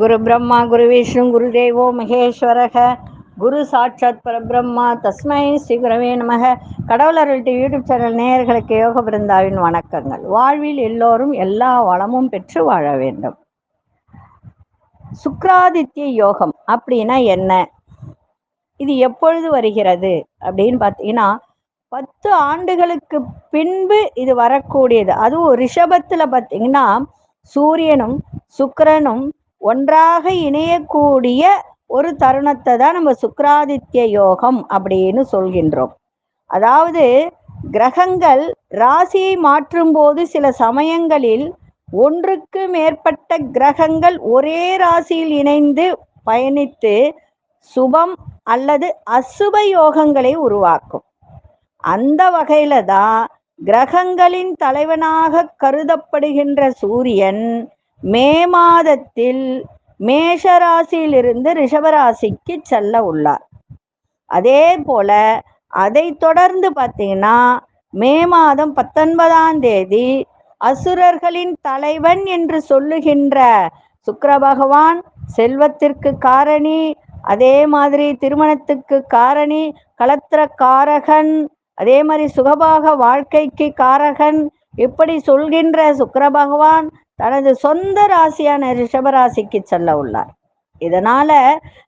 குரு பிரம்மா குரு விஷ்ணு குரு தேவோ மகேஸ்வரக. குரு சாட்சாத் பரபிரம்மா தஸ்மை ஸ்ரீ குரவே நமக. கடவுள் யூடியூப் சேனல் நேயர்களுக்கு யோக பிருந்தாவின் வணக்கங்கள். வாழ்வில் எல்லோரும் எல்லா வளமும் பெற்று வாழ வேண்டும். சுக்ராதித்ய யோகம் அப்படின்னா என்ன? இது எப்பொழுது வருகிறது? அப்படின்னு பார்த்தீங்கன்னா பத்து ஆண்டுகளுக்கு பின்பு இது வரக்கூடியது. அதுவும் ரிஷபத்தில் பார்த்தீங்கன்னா சூரியனும் சுக்கரனும் ஒன்றாக இணையக்கூடிய ஒரு தருணத்தை தான் நம்ம சுக்ராதித்ய யோகம் அப்படின்னு சொல்கின்றோம். அதாவது கிரகங்கள் ராசியை மாற்றும் போது சில சமயங்களில் ஒன்றுக்கு மேற்பட்ட கிரகங்கள் ஒரே ராசியில் இணைந்து பயணித்து சுபம் அல்லது அசுப யோகங்களை உருவாக்கும். அந்த வகையில தான் கிரகங்களின் தலைவனாக கருதப்படுகின்ற சூரியன் மே மாதத்தில் மேஷராசியிலிருந்து ரிஷபராசிக்கு செல்ல உள்ளார். அதே போல அதை தொடர்ந்து பார்த்தீங்கன்னா மே மாதம் பத்தொன்பதாம் தேதி அசுரர்களின் தலைவன் என்று சொல்லுகின்ற சுக்கர பகவான் செல்வத்திற்கு காரணி அதே மாதிரி திருமணத்துக்கு காரணி களத்திர காரகன் அதே மாதிரி சுகபாக வாழ்க்கைக்கு காரகன் இப்படி சொல்கின்ற சுக்கர பகவான் தனது சொந்த ராசியான ரிஷபராசிக்கு செல்ல உள்ளார். இதனால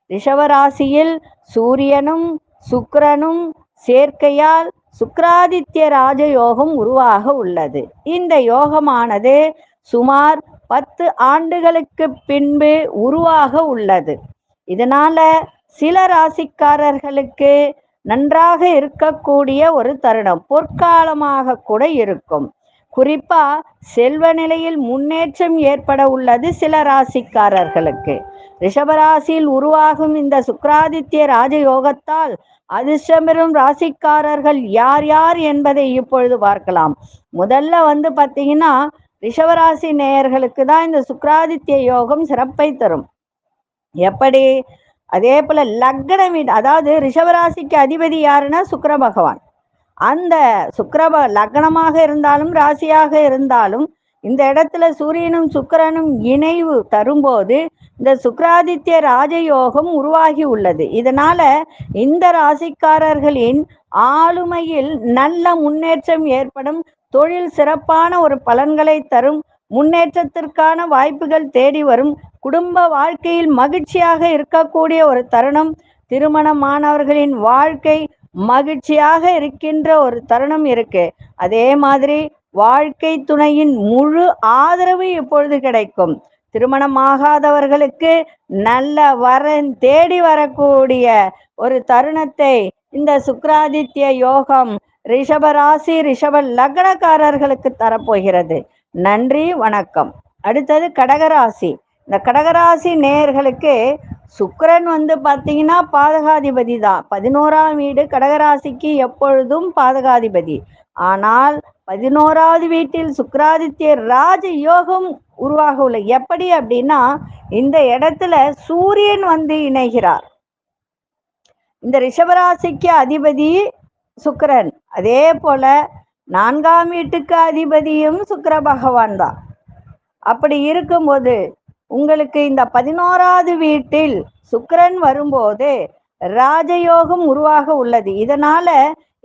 ரிஷபராசியில் சூரியனும் சுக்கரனும் சேர்க்கையால் சுக்ராதித்ய ராஜயோகம் உருவாக உள்ளது. இந்த யோகமானது சுமார் பத்து ஆண்டுகளுக்கு பின்பு உருவாக உள்ளது. இதனால சில ராசிக்காரர்களுக்கு நன்றாக இருக்கக்கூடிய ஒரு தருணம். பொற்காலமாக கூட இருக்கும். குறிப்பா செல்வ நிலையில் முன்னேற்றம் ஏற்பட உள்ளது சில ராசிக்காரர்களுக்கு. ரிஷபராசியில் உருவாகும் இந்த சுக்ராதித்ய ராஜயோகத்தால் அதிர்ஷ்டமிரும் ராசிக்காரர்கள் யார் யார் என்பதை இப்பொழுது பார்க்கலாம். முதல்ல வந்து பார்த்தீங்கன்னா ரிஷபராசி நேயர்களுக்கு தான் இந்த சுக்ராதித்ய யோகம் சிறப்பை தரும். எப்படி? அதே போல லக்ன வீடு அதாவது ரிஷபராசிக்கு அதிபதி யாருன்னா சுக்கர பகவான். அந்த சுக்கரப லக்னமாக இருந்தாலும் ராசியாக இருந்தாலும் இந்த இடத்துல சூரியனும் சுக்கரனும் இணைவு தரும்போது இந்த சுக்ராதித்ய ராஜயோகம் உருவாகி உள்ளது. இதனால இந்த ராசிக்காரர்களின் ஆளுமையில் நல்ல முன்னேற்றம் ஏற்படும். தொழில் சிறப்பான ஒரு பலன்களை தரும். முன்னேற்றத்திற்கான வாய்ப்புகள் தேடி வரும். குடும்ப வாழ்க்கையில் மகிழ்ச்சியாக இருக்கக்கூடிய ஒரு தருணம். திருமணமானவர்களின் வாழ்க்கை மகிழ்ச்சியாக இருக்கின்ற ஒரு தருணம் இருக்கு. அதே மாதிரி வாழ்க்கை துணையின் முழு ஆதரவு இப்பொழுது கிடைக்கும். திருமணமாகாதவர்களுக்கு நல்ல வரன் தேடி வரக்கூடிய ஒரு தருணத்தை இந்த சுக்ராதித்ய யோகம் ரிஷபராசி ரிஷப லக்னக்காரர்களுக்கு தரப்போகிறது. நன்றி வணக்கம். அடுத்தது கடகராசி. இந்த கடகராசி நேயர்களுக்கு சுக்கரன் வந்து பார்த்தீங்கன்னா பாதகாதிபதி தான். பதினோராம் வீடு கடகராசிக்கு எப்பொழுதும் பாதகாதிபதி. ஆனால் பதினோராவது வீட்டில் சுக்ராதித்ய ராஜ யோகம் உருவாக உள்ள எப்படி அப்படின்னா இந்த இடத்துல சூரியன் வந்து இணைகிறார். இந்த ரிஷபராசிக்கு அதிபதி சுக்கரன். அதே போல நான்காம் வீட்டுக்கு அதிபதியும் சுக்கர பகவான் தான். அப்படி இருக்கும்போது உங்களுக்கு இந்த பதினோராவது வீட்டில் சுக்கரன் வரும்போது ராஜயோகம் உருவாக உள்ளது. இதனால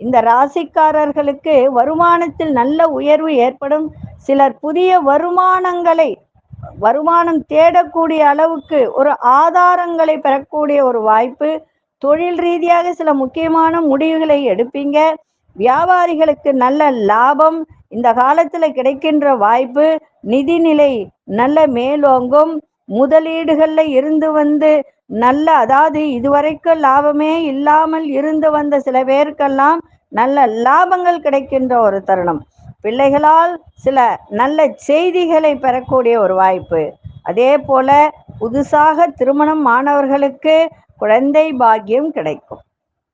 இந்த ராசிக்காரர்களுக்கு வருமானத்தில் நல்ல உயர்வு ஏற்படும். சிலர் புதிய வருமானங்களை வருமானம் தேடக்கூடிய அளவுக்கு ஒரு ஆதாரங்களை பெறக்கூடிய ஒரு வாய்ப்பு. தொழில் ரீதியாக சில முக்கியமான முடிவுகளை எடுப்பீங்க. வியாபாரிகளுக்கு நல்ல லாபம் இந்த காலத்துல கிடைக்கின்ற வாய்ப்பு நிதிநிலை நல்ல மேலோங்கும் முதலீடுகள்ல இருந்து வந்து நல்ல அதாவது இதுவரைக்கும் லாபமே இல்லாமல் இருந்து வந்த சில பேருக்கெல்லாம் நல்ல லாபங்கள் கிடைக்கின்ற ஒரு தருணம். பிள்ளைகளால் சில நல்ல செய்திகளை பெறக்கூடிய ஒரு வாய்ப்பு. அதே போல புதுசாக திருமணம் மாணவர்களுக்கு குழந்தை பாக்கியம் கிடைக்கும்.